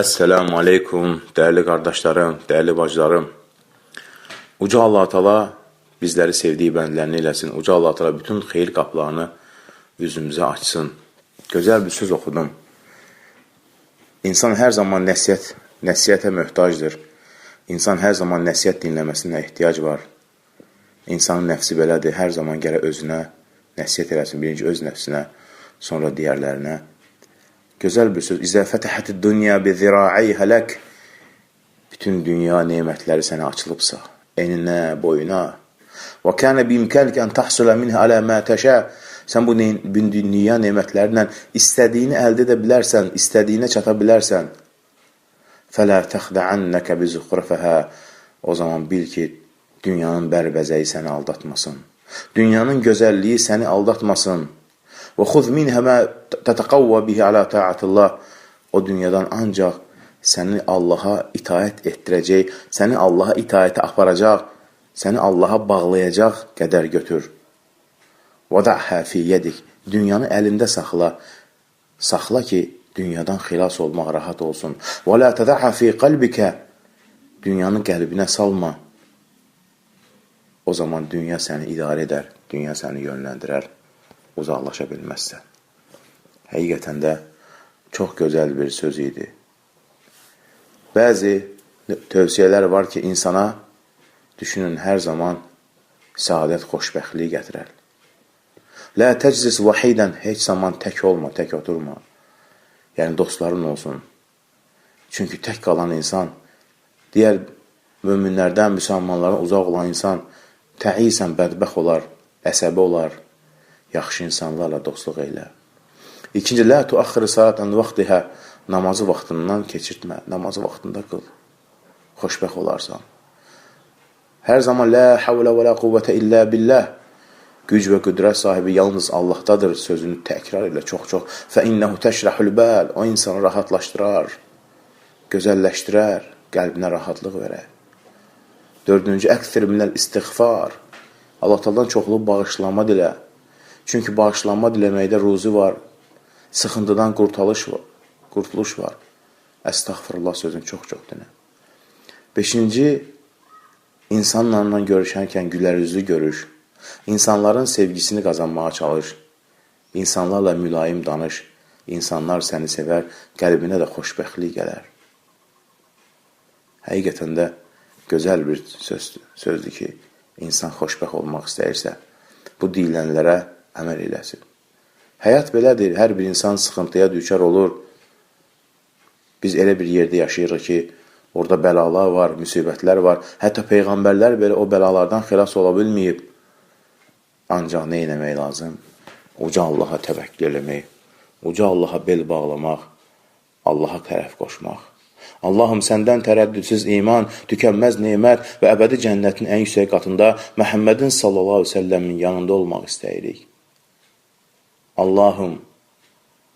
Əssəlamu aleykum, dəyərli qardaşlarım, dəyərli bacılarım. Uca Allah Teala bizləri sevdiyi bəndlərini eləsin. Uca Allah Teala bütün xeyir qapılarını üzümüzə açsın. Gözəl bir söz oxudum. İnsan hər zaman nəsiyyət, nəsiyyətə möhtacdır. İnsan hər zaman nəsiyyət dinləməsinə ehtiyac var. İnsanın nəfsi belədir, hər zaman gərək özünə nəsiyyət eləsin. Birinci öz nəfsinə, sonra digərlərinə. Gözəl bir söz. İzə fətəhəti dünya bi zira'eyhə lək. Bütün dünya nemətləri sənə açılıbsa, eninə, boyuna. Və kənə bimkənik ən tahsulə minhə alə mə təşə. Sən bu dünya nemətlərlə istədiyini əldə edə bilərsən, istədiyinə çata bilərsən. Fələ təxdəənnəkə bi zuxrəfəhə. O zaman bil ki, dünyanın bərbəzəyi səni aldatmasın. Dünyanın gözəlliyi səni aldatmasın. Və xuz minhə mə tətəqavvə bihi alə ta'atullah. O dünyadan ancaq səni Allaha itaət etdirəcək, səni Allaha itaətə aparacaq, səni Allaha bağlayacaq qədər götür. Vada'hə fi yedik. Dünyanı əlində saxla. Saxla ki, dünyadan xilas olmaq rahat olsun. Və la təda'hə fi qalbikə. Dünyanı qəlbinə salma. O zaman dünya səni idarə edər, dünya səni yönləndirər uzaqlaşa bilməzsən. Həqiqətən də çox gözəl bir söz idi. Bəzi tövsiyələr var ki, insana düşünün hər zaman səadət, xoşbəxtliyi gətirər. Lə təclis vahidən heç zaman tək olma, tək oturma. Yəni, dostların olsun. Çünki tək qalan insan, digər möminlərdən, müsəlmanlardan uzaq olan insan təisən bədbəx olar, əsəbi olar, yaxşı insanlarla dostluq elə. İkinci, lə tuaxir saatan vaxtihə, namazı vaxtından keçirtmə, namazı vaxtında qıl. Xoşbəx olarsan. Hər zaman lə havlə və lə quvvətə illə billəh, güc və qüdrət sahibi yalnız Allahdadır sözünü təkrar elə çox-çox. Fə innəhu təşrəhül bəl, o insanı rahatlaşdırar, gözəlləşdirər, qəlbinə rahatlıq verər. Dördüncü, əksir minəl istiğfar, Allah-Talan çoxlu bağışlama dilə, Çünki bağışlanma diləməkdə ruzi var, sıxıntıdan qurtuluş var, qurtuluş var. Əstəğfirullah sözünü çox-çox dinə. Beşinci, insanlarla görüşərkən gülərüzlü görüş. İnsanların sevgisini qazanmağa çalış. İnsanlarla mülayim danış. İnsanlar səni sevər, qəlbinə də xoşbəxtlik gələr. Həqiqətən də gözəl bir sözdür, sözdür ki, insan xoşbəxt olmaq istəyirsə, bu deyilənlərə əməl eləsin. Həyat belədir, hər bir insan sıxıntıya düçar olur. Biz elə bir yerdə yaşayırıq ki, orada bəlalar var, müsibətlər var. Hətta peyğəmbərlər belə o bəlalardan xilas ola bilməyib. Ancaq nə eləmək lazım? Uca Allaha təvəkkül eləmək, uca Allaha bel bağlamaq, Allaha tərəf qoşmaq. Allahım səndən tərəddüdsüz iman, tükənməz nemət və əbədi cənnətin ən yüksək qatında Məhəmmədin sallallahu əleyhi və səlləmin yanında olmaq istəyirik. Allahım,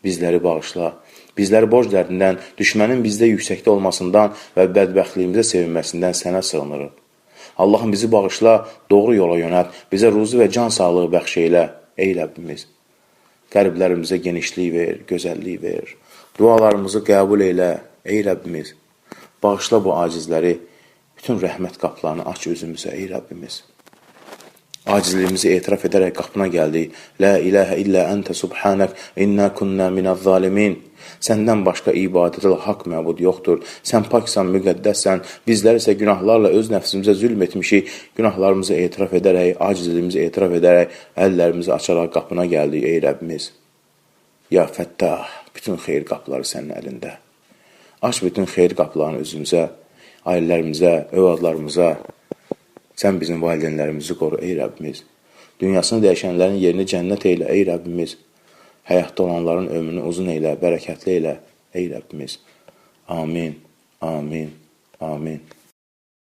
bizləri bağışla. Bizləri borc dərdindən, düşmənin bizdə yüksəkdə olmasından və bədbəxtliyimizə sevinməsindən sənə sığınırıq. Allahım bizi bağışla, doğru yola yönət, bizə ruzu və can sağlığı bəxş eylə, ey Rəbbimiz. Qəlblərimizə genişlik ver, gözəllik ver. Dualarımızı qəbul eylə, ey Rəbbimiz. Bağışla bu acizləri, bütün rəhmət qaplarını aç özümüzə, ey Rəbbimiz. Acizliyimizi etiraf edərək qapına gəldik. La ilahə illə əntə subhanək, inna kunna minəz zalimin. Səndən başqa ibadətə haqq məbud yoxdur. Sən paksan, müqəddəssən. Bizlər isə günahlarla öz nəfsimizə zülm etmişik. Günahlarımızı etiraf edərək, acizliyimizi etiraf edərək, əllərimizi açaraq qapına gəldik, ey Rəbbimiz. Ya Fəttah, bütün xeyir qapıları sənin əlində. Aç bütün xeyir qapılarını özümüzə, ailələrimizə, övladlarımıza, Sən bizim valideynlərimizi qoru, ey Rəbbimiz. Dünyasını dəyişənlərin yerini cənnət eylə, ey Rəbbimiz. Həyatda olanların ömrünü uzun eylə, bərəkətli eylə, ey Rəbbimiz. Amin, amin, amin.